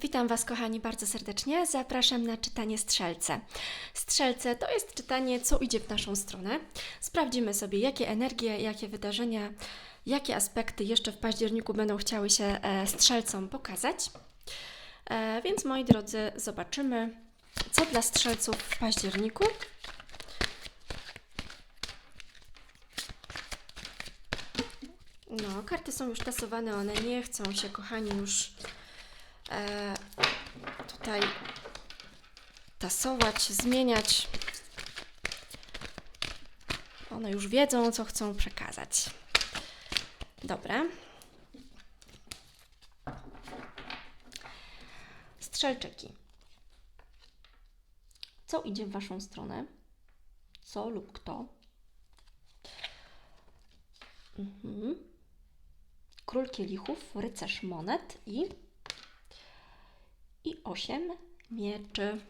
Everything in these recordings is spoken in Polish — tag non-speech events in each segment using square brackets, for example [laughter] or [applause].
Witam Was, kochani, bardzo serdecznie. Zapraszam na czytanie Strzelce. Strzelce to jest czytanie, co idzie w naszą stronę. Sprawdzimy sobie, jakie energie, jakie wydarzenia, jakie aspekty jeszcze w październiku będą chciały się e, strzelcom pokazać. E, więc, moi drodzy, zobaczymy, co dla strzelców w październiku. No, karty są już tasowane, one nie chcą się, kochani, już e, tutaj tasować, zmieniać. One już wiedzą, co chcą przekazać. Dobra. Strzelczyki. Co idzie w Waszą stronę? Co lub kto? Mhm. Król kielichów, rycerz monet i i osiem mieczy.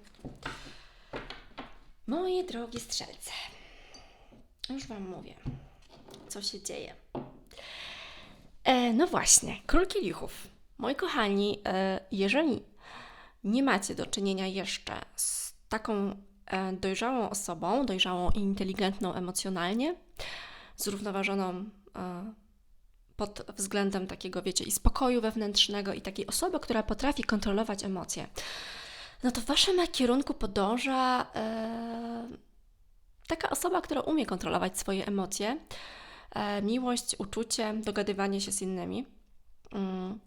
Moje drogie strzelce, już Wam mówię, co się dzieje. E, no właśnie, król kielichów. Moi kochani, e, jeżeli nie macie do czynienia jeszcze z taką e, dojrzałą osobą, dojrzałą i inteligentną emocjonalnie, zrównoważoną e, pod względem takiego, wiecie, i spokoju wewnętrznego, i takiej osoby, która potrafi kontrolować emocje, no to w waszym kierunku podąża e, taka osoba, która umie kontrolować swoje emocje, e, miłość, uczucie, dogadywanie się z innymi. Mm.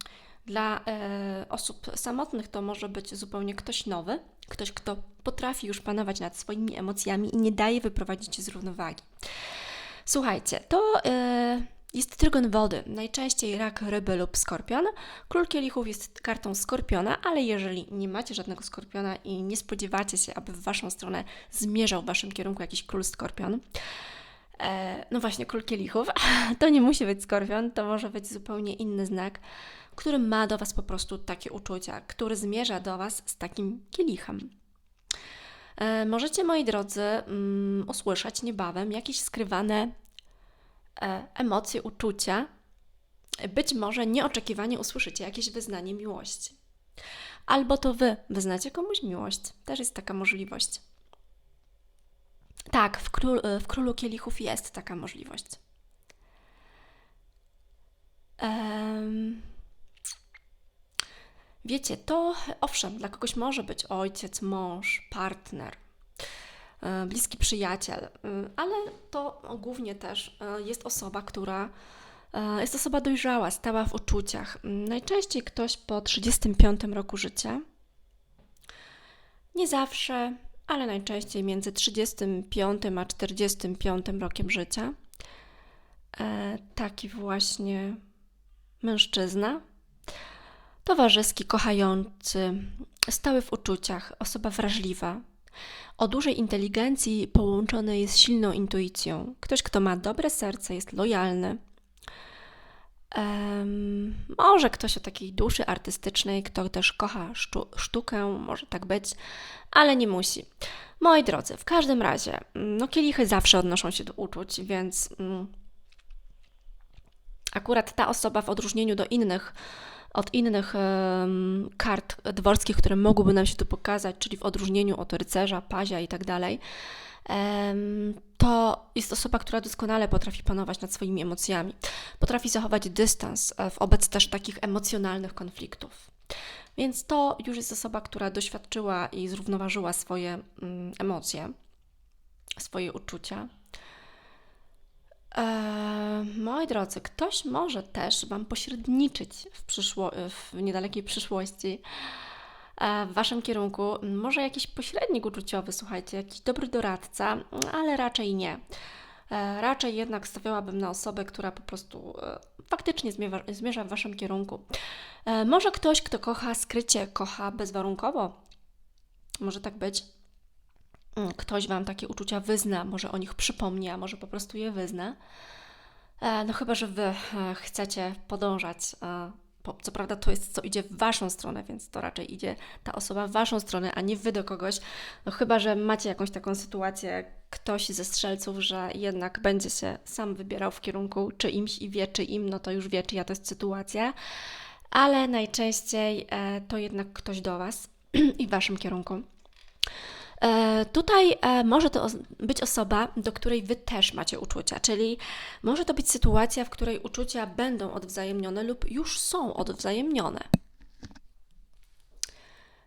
Dla e, osób samotnych to może być zupełnie ktoś nowy, ktoś, kto potrafi już panować nad swoimi emocjami i nie daje wyprowadzić z równowagi. Słuchajcie, to e, jest trygon wody, najczęściej rak, ryby lub skorpion. Król kielichów jest kartą skorpiona, ale jeżeli nie macie żadnego skorpiona i nie spodziewacie się, aby w waszą stronę zmierzał w waszym kierunku jakiś król skorpion, e, no właśnie, król kielichów, [laughs] to nie musi być skorpion, to może być zupełnie inny znak, który ma do was po prostu takie uczucia, który zmierza do was z takim kielichem. E, możecie, moi drodzy, mm, usłyszeć niebawem jakieś skrywane emocje, uczucia, być może nieoczekiwanie usłyszycie jakieś wyznanie miłości. Albo to wy wyznacie komuś miłość. Też jest taka możliwość. Tak, w, król, e, w Królu Kielichów jest taka możliwość. Um, wiecie, to owszem, dla kogoś może być ojciec, mąż, partner, E, bliski przyjaciel, e, ale to głównie też e, jest osoba, która jest osoba dojrzała, stała w uczuciach. Najczęściej ktoś po 35 roku życia. Nie zawsze, ale najczęściej między 35 a 45 rokiem życia. Taki właśnie mężczyzna, towarzyski, kochający, stały w uczuciach, osoba wrażliwa, o dużej inteligencji połączone jest silną intuicją. Ktoś, kto ma dobre serce, jest lojalny. Um, może ktoś o takiej duszy artystycznej, kto też kocha sztu sztukę, może tak być, ale nie musi. Moi drodzy, w każdym razie, no kielichy zawsze odnoszą się do uczuć, więc mm, akurat ta osoba w odróżnieniu do innych od innych um, kart dworskich, które mogłyby nam się tu pokazać, czyli w odróżnieniu od rycerza, pazia i tak dalej, to jest osoba, która doskonale potrafi panować nad swoimi emocjami, potrafi zachować dystans e, wobec też takich emocjonalnych konfliktów. Więc to już jest osoba, która doświadczyła i zrównoważyła swoje mm, emocje, swoje uczucia. E, moi drodzy, ktoś może też Wam pośredniczyć w, przyszło, w niedalekiej przyszłości e, w Waszym kierunku. Może jakiś pośrednik uczuciowy, słuchajcie, jakiś dobry doradca, ale raczej nie. E, raczej jednak stawiałabym na osobę, która po prostu faktycznie zmierza, zmierza w Waszym kierunku. Może ktoś, kto kocha skrycie, kocha bezwarunkowo. Może tak być ktoś Wam takie uczucia wyzna, może o nich przypomni, a może po prostu je wyzna. E, no chyba, że Wy e, chcecie podążać. E, co prawda to jest, co idzie w Waszą stronę, więc to raczej idzie ta osoba w Waszą stronę, a nie Wy do kogoś. No chyba, że macie jakąś taką sytuację, ktoś ze strzelców, że jednak będzie się sam wybierał w kierunku czyimś i wie czyim, no to już wie, czyja to jest sytuacja. ale najczęściej to jednak ktoś do Was [clears throat] i w Waszym kierunku. E, Tutaj e, może to być osoba, do której Wy też macie uczucia, czyli może to być sytuacja, w której uczucia będą odwzajemnione lub już są odwzajemnione.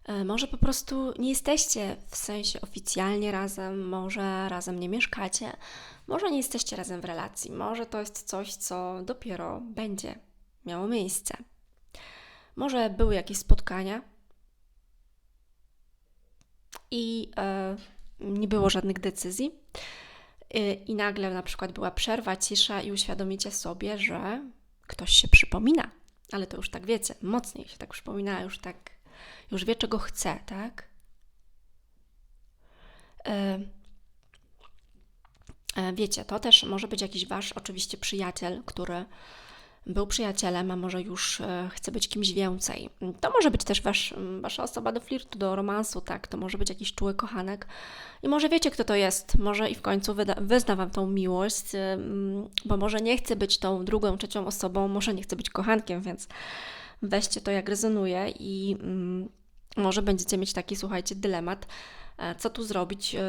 E, Może po prostu nie jesteście w sensie oficjalnie razem, może razem nie mieszkacie, może nie jesteście razem w relacji, może to jest coś, co dopiero będzie miało miejsce. Może były jakieś spotkania i e, nie było żadnych decyzji, e, i nagle na przykład była przerwa, cisza, i uświadomicie sobie, że ktoś się przypomina, ale to już tak wiecie, mocniej się tak przypomina, już tak, już wie, czego chce, tak? E, Wiecie, to też może być jakiś wasz oczywiście przyjaciel, który był przyjacielem, a może już e, chce być kimś więcej. To może być też wasz, wasza osoba do flirtu, do romansu, tak? To może być jakiś czuły kochanek. I może wiecie, kto to jest. Może i w końcu wyda, wyzna wam tą miłość, ym, bo może nie chce być tą drugą, trzecią osobą, może nie chce być kochankiem, więc weźcie to jak rezonuje i może będziecie mieć taki, słuchajcie, dylemat, e, co tu zrobić, e,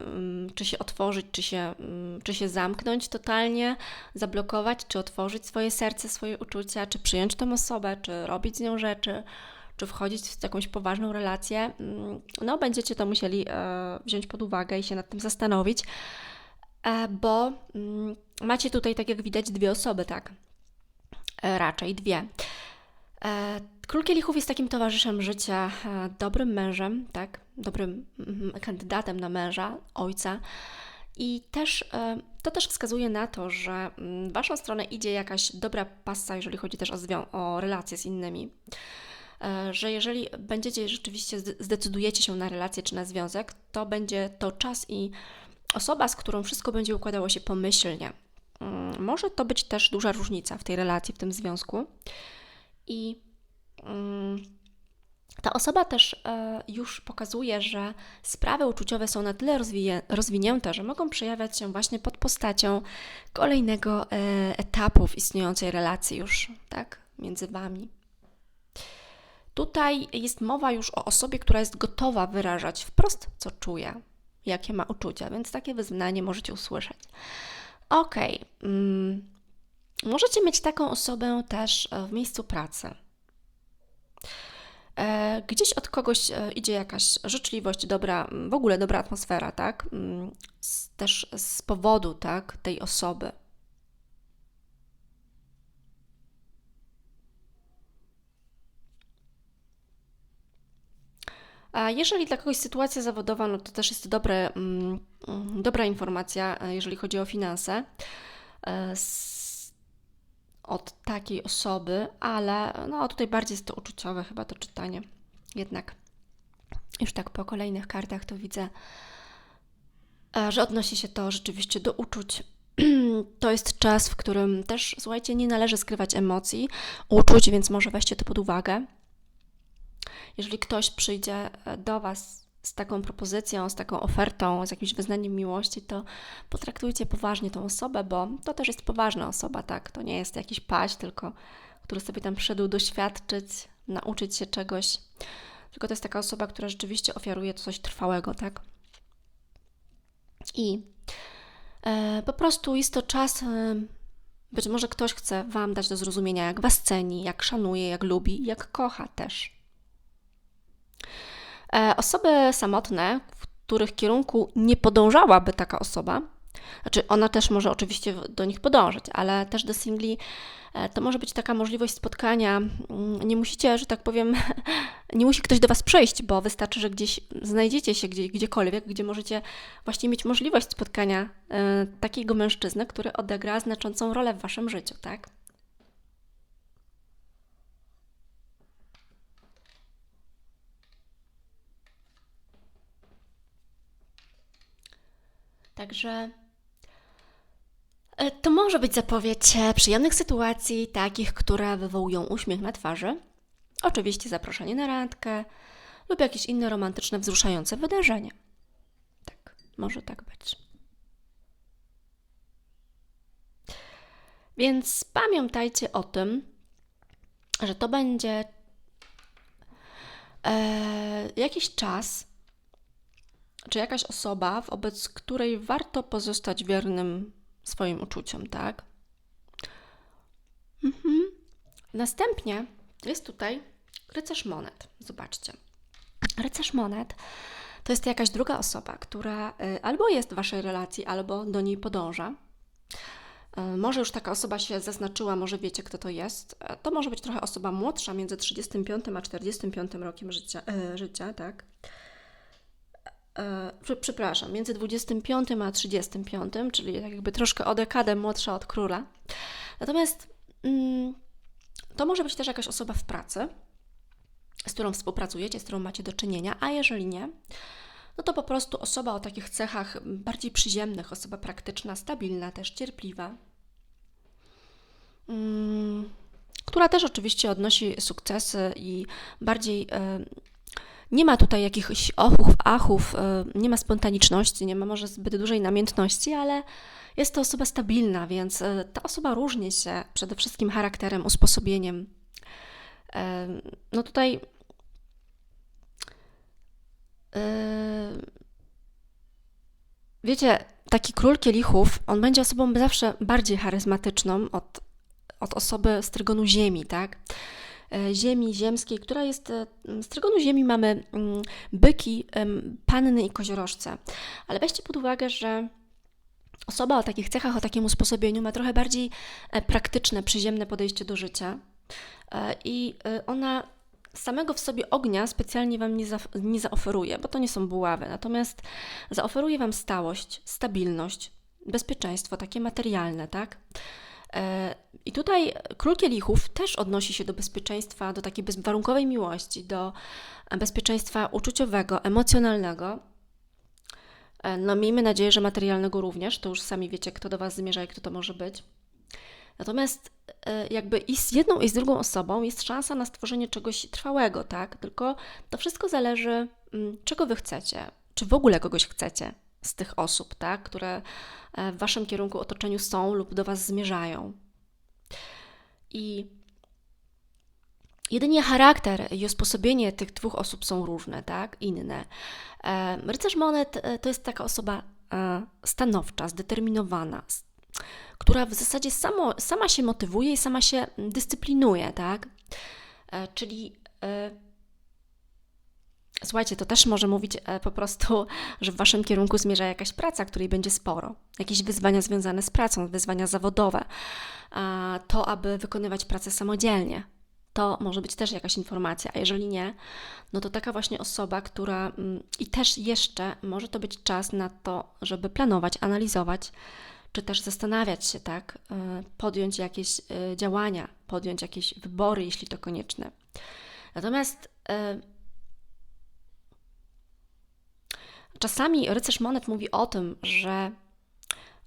mm, czy się otworzyć, czy się, mm, czy się zamknąć totalnie, zablokować, czy otworzyć swoje serce, swoje uczucia, czy przyjąć tą osobę, czy robić z nią rzeczy, czy wchodzić w jakąś poważną relację. Mm, No, będziecie to musieli e, wziąć pod uwagę i się nad tym zastanowić, e, bo macie tutaj, tak jak widać, dwie osoby, tak? E, Raczej dwie. Król Kielichów jest takim towarzyszem życia, e, dobrym mężem, tak? Dobrym kandydatem na męża, ojca. I też e, to też wskazuje na to, że w Waszą stronę idzie jakaś dobra pasa, jeżeli chodzi też o, o relacje z innymi. E, Że jeżeli będziecie rzeczywiście zde- zdecydujecie się na relację czy na związek, to będzie to czas i osoba, z którą wszystko będzie układało się pomyślnie. Mm, Może to być też duża różnica w tej relacji, w tym związku. I ta osoba też e, już pokazuje, że sprawy uczuciowe są na tyle rozwinięte, że mogą przejawiać się właśnie pod postacią kolejnego e, etapu w istniejącej relacji już, tak, między Wami. Tutaj jest mowa już o osobie, która jest gotowa wyrażać wprost, co czuje, jakie ma uczucia, więc takie wyznanie możecie usłyszeć. Okej, mm, możecie mieć taką osobę też e, w miejscu pracy. E, Gdzieś od kogoś e, idzie jakaś życzliwość, dobra, w ogóle dobra atmosfera, tak? Też z powodu, tak, tej osoby. A jeżeli dla kogoś sytuacja zawodowa, no to też jest dobre, dobra informacja, e, jeżeli chodzi o finanse. Od takiej osoby, ale no tutaj bardziej jest to uczuciowe chyba to czytanie. Jednak już tak po kolejnych kartach to widzę, e, że odnosi się to rzeczywiście do uczuć. [clears throat] To jest czas, w którym też, słuchajcie, nie należy skrywać emocji, uczuć, więc może weźcie to pod uwagę. Jeżeli ktoś przyjdzie e, do Was z taką propozycją, z taką ofertą, z jakimś wyznaniem miłości, to potraktujcie poważnie tą osobę, bo to też jest poważna osoba, tak? To nie jest jakiś paść, tylko który sobie tam przyszedł doświadczyć, nauczyć się czegoś. Tylko to jest taka osoba, która rzeczywiście ofiaruje coś trwałego, tak? I e, po prostu jest to czas. E, być może ktoś chce Wam dać do zrozumienia, jak Was ceni, jak szanuje, jak lubi, jak kocha też. E, Osoby samotne, w których kierunku nie podążałaby taka osoba, znaczy ona też może oczywiście do nich podążać, ale też do singli e, to może być taka możliwość spotkania. Mm, Nie musicie, że tak powiem, [laughs] nie musi ktoś do Was przyjść, bo wystarczy, że gdzieś znajdziecie się gdzie, gdziekolwiek, gdzie możecie właśnie mieć możliwość spotkania e, takiego mężczyzny, który odegra znaczącą rolę w Waszym życiu, tak? Także e, to może być zapowiedź e, przyjemnych sytuacji, takich, które wywołują uśmiech na twarzy. Oczywiście zaproszenie na randkę lub jakieś inne romantyczne, wzruszające wydarzenie. Tak, może tak być. Więc pamiętajcie o tym, że to będzie e, jakiś czas, czy jakaś osoba, wobec której warto pozostać wiernym swoim uczuciom, tak? Mhm. Następnie jest tutaj rycerz monet. Zobaczcie. Rycerz monet to jest jakaś druga osoba, która y, albo jest w waszej relacji, albo do niej podąża. Y, Może już taka osoba się zaznaczyła, może wiecie, kto to jest. E, To może być trochę osoba młodsza, między 35 a 45 rokiem życia, życia tak? E, prze- Przepraszam, między 25 a 35, czyli tak jakby troszkę o dekadę młodsza od króla. Natomiast mm, to może być też jakaś osoba w pracy, z którą współpracujecie, z którą macie do czynienia, a jeżeli nie, no to po prostu osoba o takich cechach bardziej przyziemnych, osoba praktyczna, stabilna, też cierpliwa, mm, która też oczywiście odnosi sukcesy i bardziej e, nie ma tutaj jakichś ochów, achów, e, nie ma spontaniczności, nie ma może zbyt dużej namiętności, ale jest to osoba stabilna, więc e, ta osoba różni się przede wszystkim charakterem, usposobieniem. E, No tutaj wiecie, taki król kielichów, on będzie osobą zawsze bardziej charyzmatyczną od, od osoby z trygonu ziemi, tak? E, Ziemi ziemskiej, która jest, e, z trygonu ziemi mamy mm, byki, panny i koziorożce. Ale weźcie pod uwagę, że osoba o takich cechach, o takim usposobieniu ma trochę bardziej e, praktyczne, przyziemne podejście do życia i ona samego w sobie ognia specjalnie Wam nie, za, nie zaoferuje, bo to nie są buławy, natomiast zaoferuje Wam stałość, stabilność, bezpieczeństwo takie materialne, tak? E, I tutaj król kielichów też odnosi się do bezpieczeństwa, do takiej bezwarunkowej miłości, do bezpieczeństwa uczuciowego, emocjonalnego. E, No, miejmy nadzieję, że materialnego również. To już sami wiecie, kto do Was zmierza i kto to może być. Natomiast e, jakby i z jedną, i z drugą osobą jest szansa na stworzenie czegoś trwałego, tak? Tylko to wszystko zależy, mm, czego Wy chcecie. Czy w ogóle kogoś chcecie z tych osób, tak? Które e, w Waszym kierunku otoczeniu są lub do Was zmierzają. I jedynie charakter i usposobienie tych dwóch osób są różne, tak? Inne. E, Rycerz monet e, to jest taka osoba e, stanowcza, zdeterminowana, która w zasadzie samo, sama się motywuje i sama się dyscyplinuje, tak? Czyli słuchajcie, to też może mówić e, po prostu, że w waszym kierunku zmierza jakaś praca, której będzie sporo, jakieś wyzwania związane z pracą, wyzwania zawodowe, to, aby wykonywać pracę samodzielnie. To może być też jakaś informacja, a jeżeli nie, no to taka właśnie osoba, która mm, i też jeszcze może to być czas na to, żeby planować, analizować, czy też zastanawiać się, tak, e, podjąć jakieś e, działania, podjąć jakieś wybory, jeśli to konieczne. Natomiast e, czasami rycerz monet mówi o tym, że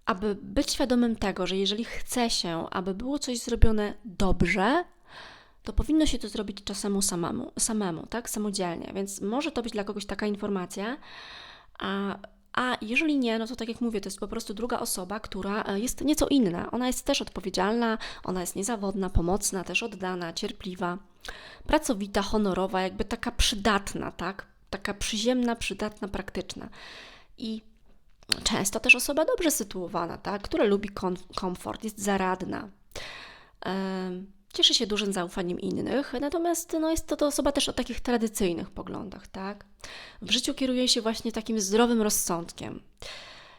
aby być świadomym tego, że jeżeli chce się, aby było coś zrobione dobrze, to powinno się to zrobić czasem samemu, samemu, tak, samodzielnie. Więc może to być dla kogoś taka informacja, a, a jeżeli nie, no to tak jak mówię, to jest po prostu druga osoba, która e, jest nieco inna. Ona jest też odpowiedzialna, ona jest niezawodna, pomocna, też oddana, cierpliwa, pracowita, honorowa, jakby taka przydatna, tak? Taka przyziemna, przydatna, praktyczna. I często też osoba dobrze sytuowana, tak? Która lubi kom- komfort, jest zaradna. Cieszy się dużym zaufaniem innych, natomiast no, jest to, to osoba też o takich tradycyjnych poglądach, tak? W życiu kieruje się właśnie takim zdrowym rozsądkiem.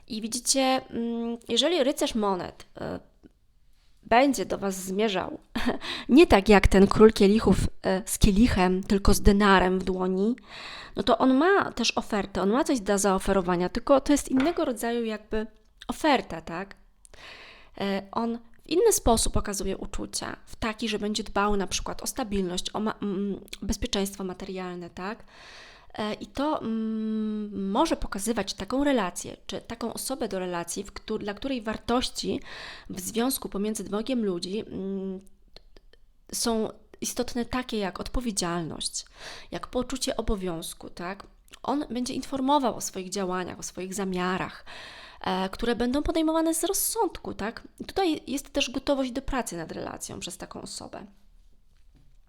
I widzicie, mm, jeżeli rycerz monet e, będzie do Was zmierzał, [laughs] nie tak jak ten król kielichów e, z kielichem, tylko z denarem w dłoni, no to on ma też ofertę, on ma coś do zaoferowania, tylko to jest innego rodzaju jakby oferta, tak? E, On w inny sposób okazuje uczucia, w taki, że będzie dbał na przykład o stabilność, o ma- mm, bezpieczeństwo materialne, tak? E, I to mm, może pokazywać taką relację, czy taką osobę do relacji, w któr- dla której wartości w związku pomiędzy dwojgiem ludzi mm, są istotne takie jak odpowiedzialność, jak poczucie obowiązku, tak? On będzie informował o swoich działaniach, o swoich zamiarach, e, które będą podejmowane z rozsądku, tak? I tutaj jest też gotowość do pracy nad relacją przez taką osobę.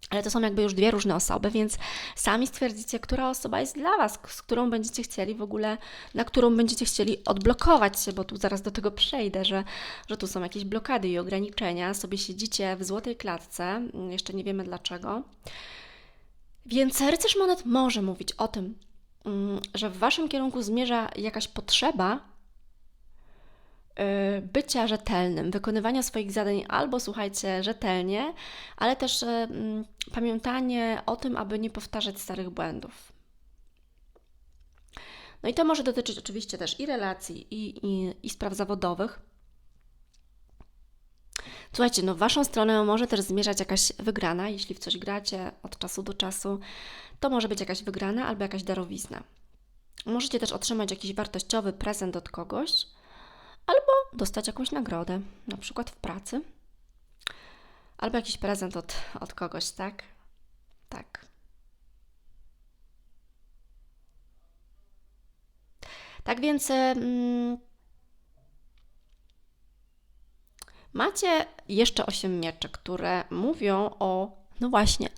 Ale to są jakby już dwie różne osoby, więc sami stwierdzicie, która osoba jest dla Was, z którą będziecie chcieli w ogóle, na którą będziecie chcieli odblokować się, bo tu zaraz do tego przejdę, że, że tu są jakieś blokady i ograniczenia. Sobie siedzicie w złotej klatce, mm, jeszcze nie wiemy dlaczego. Więc rycerz monet może mówić o tym, mm, że w Waszym kierunku zmierza jakaś potrzeba, bycia rzetelnym, wykonywania swoich zadań albo słuchajcie rzetelnie, ale też y, mm, pamiętanie o tym, aby nie powtarzać starych błędów. No i to może dotyczyć oczywiście też i relacji, i, i, i spraw zawodowych. Słuchajcie, no w Waszą stronę może też zmierzać jakaś wygrana, jeśli w coś gracie od czasu do czasu, to może być jakaś wygrana albo jakaś darowizna. Możecie też otrzymać jakiś wartościowy prezent od kogoś, albo dostać jakąś nagrodę, na przykład w pracy, albo jakiś prezent od, od kogoś, tak? Tak. Tak więc mm, macie jeszcze osiem mieczy, które mówią o, no właśnie,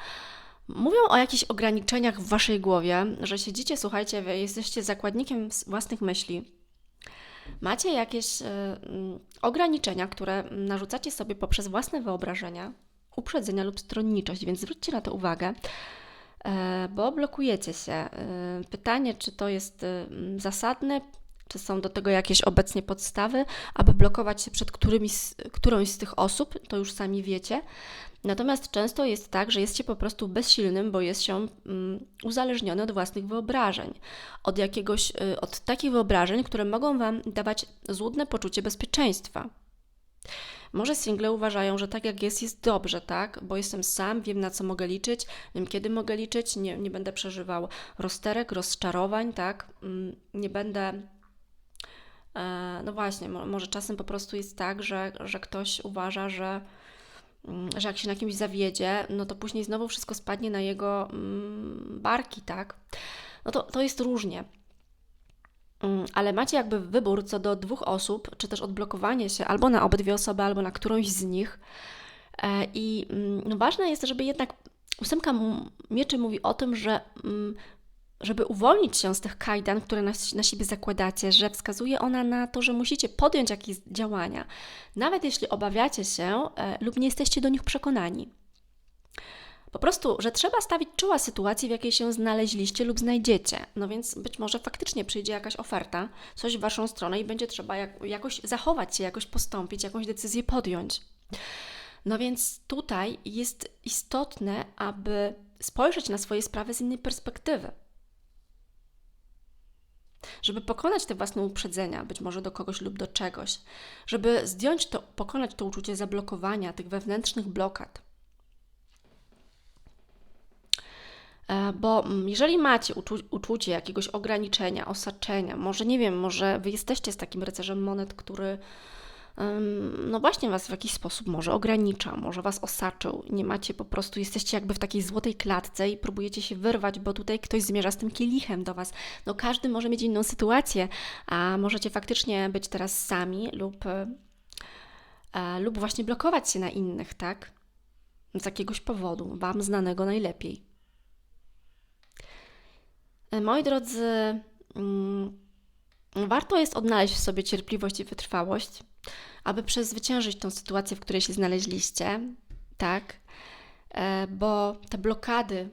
mówią o jakichś ograniczeniach w waszej głowie, że siedzicie, słuchajcie, jesteście zakładnikiem własnych myśli macie jakieś y, ograniczenia, które narzucacie sobie poprzez własne wyobrażenia, uprzedzenia lub stronniczość, więc zwróćcie na to uwagę, e, bo blokujecie się. E, pytanie, czy to jest zasadne, czy są do tego jakieś obecnie podstawy, aby blokować się przed którąś z tych osób, to już sami wiecie. Natomiast często jest tak, że jest się po prostu bezsilnym, bo jest się um, uzależniony od własnych wyobrażeń, od jakiegoś, y, od takich wyobrażeń, które mogą Wam dawać złudne poczucie bezpieczeństwa. Może single uważają, że tak jak jest, jest dobrze, tak? Bo jestem sam, wiem na co mogę liczyć, wiem kiedy mogę liczyć, nie, nie będę przeżywał rozterek, rozczarowań, tak? Mm, nie będę. E, no właśnie, może czasem po prostu jest tak, że, że ktoś uważa, że Mm, że jak się na kimś zawiedzie, no to później znowu wszystko spadnie na jego mm, barki, tak? No to, to jest różnie. Mm, ale macie jakby wybór co do dwóch osób, czy też odblokowanie się albo na obydwie osoby, albo na którąś z nich. E, I no ważne jest, żeby jednak ósemka mieczy mówi o tym, że żeby uwolnić się z tych kajdan, które na, na siebie zakładacie, że wskazuje ona na to, że musicie podjąć jakieś działania, nawet jeśli obawiacie się e, lub nie jesteście do nich przekonani. Po prostu, że trzeba stawić czoła sytuacji, w jakiej się znaleźliście lub znajdziecie. No więc być może faktycznie przyjdzie jakaś oferta, coś w Waszą stronę i będzie trzeba jak, jakoś zachować się, jakoś postąpić, jakąś decyzję podjąć. No więc tutaj jest istotne, aby spojrzeć na swoje sprawy z innej perspektywy żeby pokonać te własne uprzedzenia, być może do kogoś lub do czegoś, żeby zdjąć to, pokonać to uczucie zablokowania, tych wewnętrznych blokad. E, bo mm, jeżeli macie uczu uczucie jakiegoś ograniczenia, osaczenia, może nie wiem, może wy jesteście z takim rycerzem monet, który no właśnie Was w jakiś sposób może ogranicza, może Was osaczył, nie macie po prostu, jesteście jakby w takiej złotej klatce i próbujecie się wyrwać, bo tutaj ktoś zmierza z tym kielichem do Was. No każdy może mieć inną sytuację, a możecie faktycznie być teraz sami lub, e, lub właśnie blokować się na innych, tak? Z jakiegoś powodu, Wam znanego najlepiej. E, moi drodzy, mm, warto jest odnaleźć w sobie cierpliwość i wytrwałość, aby przezwyciężyć tą sytuację, w której się znaleźliście, tak? E, bo te blokady,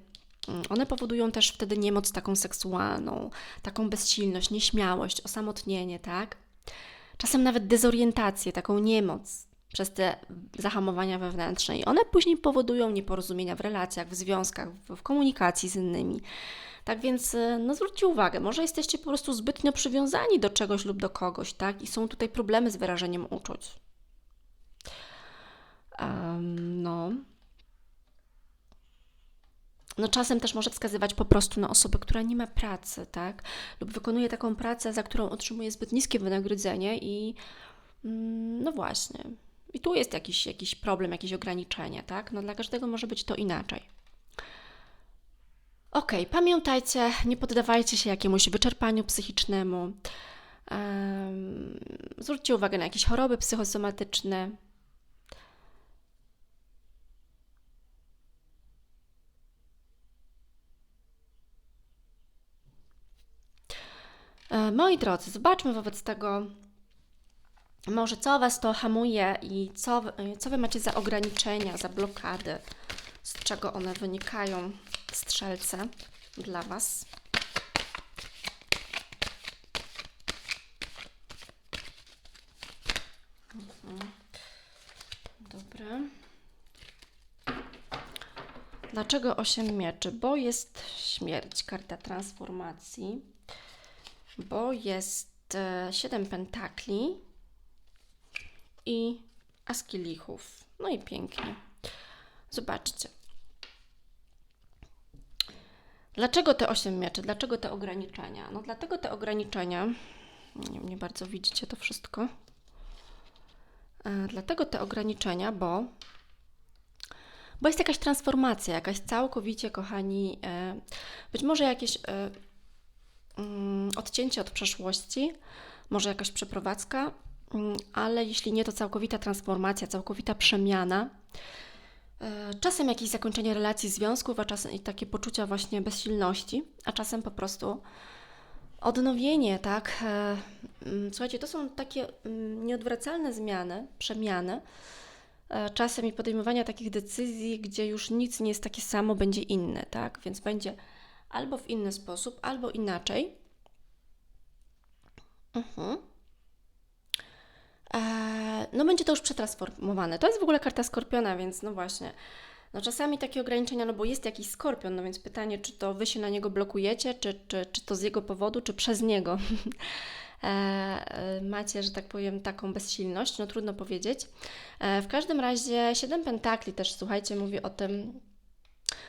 mm, one powodują też wtedy niemoc taką seksualną, taką bezsilność, nieśmiałość, osamotnienie, tak? Czasem nawet dezorientację, taką niemoc przez te zahamowania wewnętrzne. I one później powodują nieporozumienia w relacjach, w związkach, w komunikacji z innymi. Tak więc y, no zwróćcie uwagę, może jesteście po prostu zbytnio przywiązani do czegoś lub do kogoś, tak? I są tutaj problemy z wyrażeniem uczuć. Um, no. No czasem też może wskazywać po prostu na osobę, która nie ma pracy, tak? Lub wykonuje taką pracę, za którą otrzymuje zbyt niskie wynagrodzenie i mm, no właśnie. I tu jest jakiś, jakiś problem, jakieś ograniczenie, tak? No dla każdego może być to inaczej. Ok, pamiętajcie, nie poddawajcie się jakiemuś wyczerpaniu psychicznemu. Um, zwróćcie uwagę na jakieś choroby psychosomatyczne. E, moi drodzy, zobaczmy wobec tego, może co Was to hamuje i co, co Wy macie za ograniczenia, za blokady, z czego one wynikają strzelce, dla Was. Mhm. Dobra. Dlaczego 8 mieczy? Bo jest śmierć, karta transformacji. Bo jest e, 7 pentakli i as kielichów. No i pięknie. Zobaczcie. Dlaczego te 8 mieczy? Dlaczego te ograniczenia? No dlatego te ograniczenia, nie, nie bardzo widzicie to wszystko. E, dlatego te ograniczenia, bo bo jest jakaś transformacja, jakaś całkowicie, kochani, e, być może jakieś e, mm, odcięcie od przeszłości, może jakaś przeprowadzka, mm, ale jeśli nie, to całkowita transformacja, całkowita przemiana. E, czasem jakieś zakończenie relacji, związków, a czasem i takie poczucia właśnie bezsilności, a czasem po prostu odnowienie, tak? Mm, słuchajcie, to są takie nieodwracalne zmiany, przemiany, E, czasem i podejmowania takich decyzji, gdzie już nic nie jest takie samo, będzie inne, tak? Więc będzie albo w inny sposób, albo inaczej. Mhm. Eee, no będzie to już przetransformowane. To jest w ogóle karta skorpiona, więc no właśnie. No czasami takie ograniczenia, no bo jest jakiś skorpion, no więc pytanie, czy to wy się na niego blokujecie, czy, czy, czy to z jego powodu, czy przez niego. [laughs] E, e, macie, że tak powiem, taką bezsilność, no trudno powiedzieć. E, w każdym razie siedem pentakli też, słuchajcie, mówi o tym,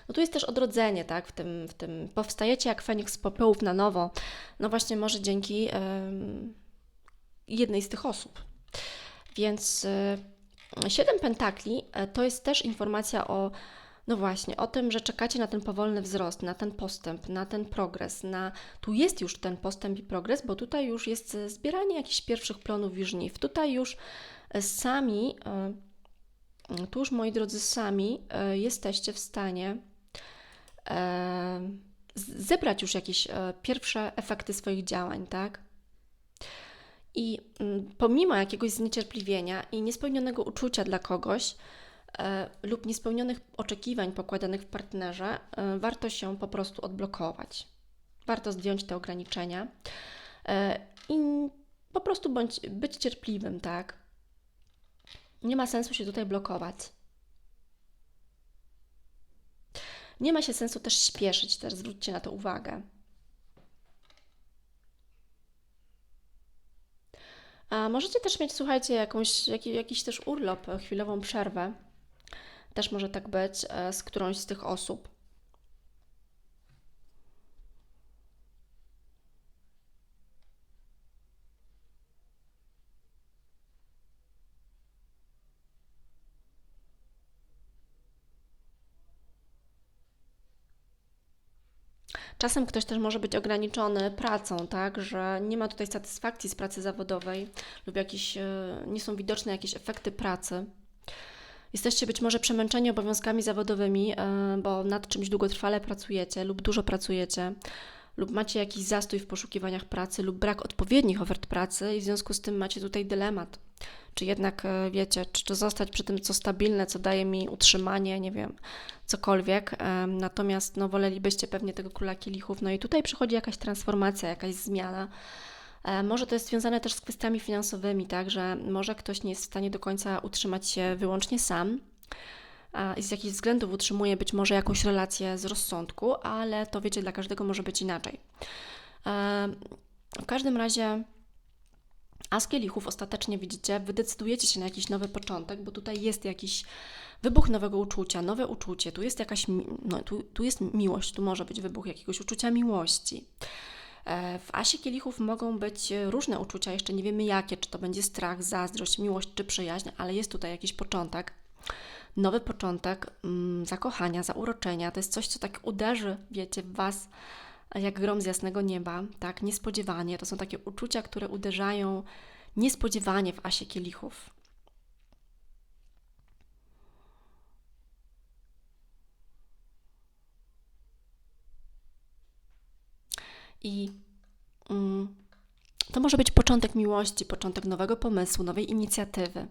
no tu jest też odrodzenie, tak, w tym, w tym powstajecie jak Feniks z popiołów na nowo, no właśnie może dzięki jednej z tych osób. Więc siedem pentakli to jest też informacja o no właśnie, o tym, że czekacie na ten powolny wzrost, na ten postęp, na ten progres, na tu jest już ten postęp i progres, bo tutaj już jest e, zbieranie jakichś pierwszych plonów i żniw. Tutaj już e, sami, e, tu już moi drodzy, sami jesteście w stanie zebrać już jakieś pierwsze efekty swoich działań, tak? I mm, pomimo jakiegoś zniecierpliwienia i niespełnionego uczucia dla kogoś, E, lub niespełnionych oczekiwań pokładanych w partnerze, e, warto się po prostu odblokować. Warto zdjąć te ograniczenia e, i po prostu bądź, być cierpliwym, tak? Nie ma sensu się tutaj blokować. Nie ma się sensu też śpieszyć, też zwróćcie na to uwagę. A możecie też mieć, słuchajcie, jakąś, jakiś, też urlop, chwilową przerwę też może tak być e, z którąś z tych osób. Czasem ktoś też może być ograniczony pracą, tak, że nie ma tutaj satysfakcji z pracy zawodowej lub jakieś, e, nie są widoczne jakieś efekty pracy. Jesteście być może przemęczeni obowiązkami zawodowymi, e, bo nad czymś długotrwale pracujecie lub dużo pracujecie, lub macie jakiś zastój w poszukiwaniach pracy, lub brak odpowiednich ofert pracy, i w związku z tym macie tutaj dylemat. Czy jednak e, wiecie, czy, czy zostać przy tym, co stabilne, co daje mi utrzymanie, nie wiem, cokolwiek. Natomiast no, wolelibyście pewnie tego króla kielichów. No i tutaj przychodzi jakaś transformacja, jakaś zmiana. E, może to jest związane też z kwestiami finansowymi, tak, że może ktoś nie jest w stanie do końca utrzymać się wyłącznie sam i z jakichś względów utrzymuje być może jakąś relację z rozsądku, ale to wiecie, dla każdego może być inaczej. E, w każdym razie a kielichów ostatecznie widzicie, wy decydujecie się na jakiś nowy początek, bo tutaj jest jakiś wybuch nowego uczucia, nowe uczucie, tu jest jakaś, no, tu, tu jest miłość, tu może być wybuch jakiegoś uczucia miłości. E, w Asie Kielichów mogą być różne uczucia, jeszcze nie wiemy jakie, czy to będzie strach, zazdrość, miłość czy przyjaźń, ale jest tutaj jakiś początek, nowy początek mm, zakochania, zauroczenia. To jest coś, co tak uderzy, wiecie, w Was jak grom z jasnego nieba, tak, niespodziewanie. To są takie uczucia, które uderzają niespodziewanie w Asie Kielichów. I mm, To może być początek miłości, początek nowego pomysłu, nowej inicjatywy.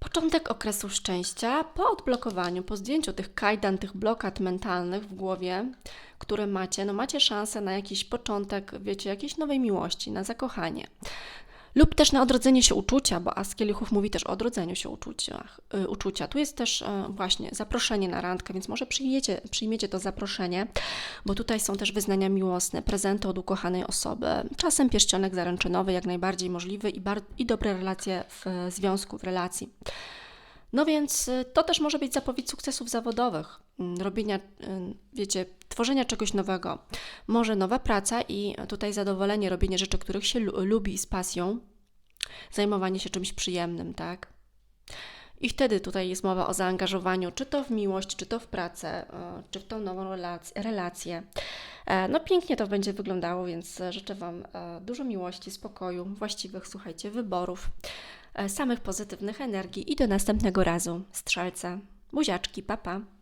Początek okresu szczęścia po odblokowaniu, po zdjęciu tych kajdan, tych blokad mentalnych w głowie, które macie, no macie szansę na jakiś początek, wiecie, jakiejś nowej miłości, na zakochanie. Lub też na odrodzenie się uczucia, bo As Kielichów mówi też o odrodzeniu się uczuciach, y, uczucia. Tu jest też y, właśnie zaproszenie na randkę, więc może przyjmiecie, przyjmiecie to zaproszenie, bo tutaj są też wyznania miłosne, prezenty od ukochanej osoby, czasem pierścionek zaręczynowy, jak najbardziej możliwy i, i dobre relacje w związku, w relacji. No więc y, to też może być zapowiedź sukcesów zawodowych, mm, robienia, y, wiecie, tworzenia czegoś nowego. Może nowa praca i tutaj zadowolenie, robienie rzeczy, których się lu- lubi z pasją, zajmowanie się czymś przyjemnym, tak? I wtedy tutaj jest mowa o zaangażowaniu, czy to w miłość, czy to w pracę, y, czy w tą nową relac- relację. E, No pięknie to będzie wyglądało, więc życzę Wam e, dużo miłości, spokoju, właściwych, słuchajcie, wyborów, samych pozytywnych energii i do następnego razu. Strzelce, buziaczki, papa. Pa.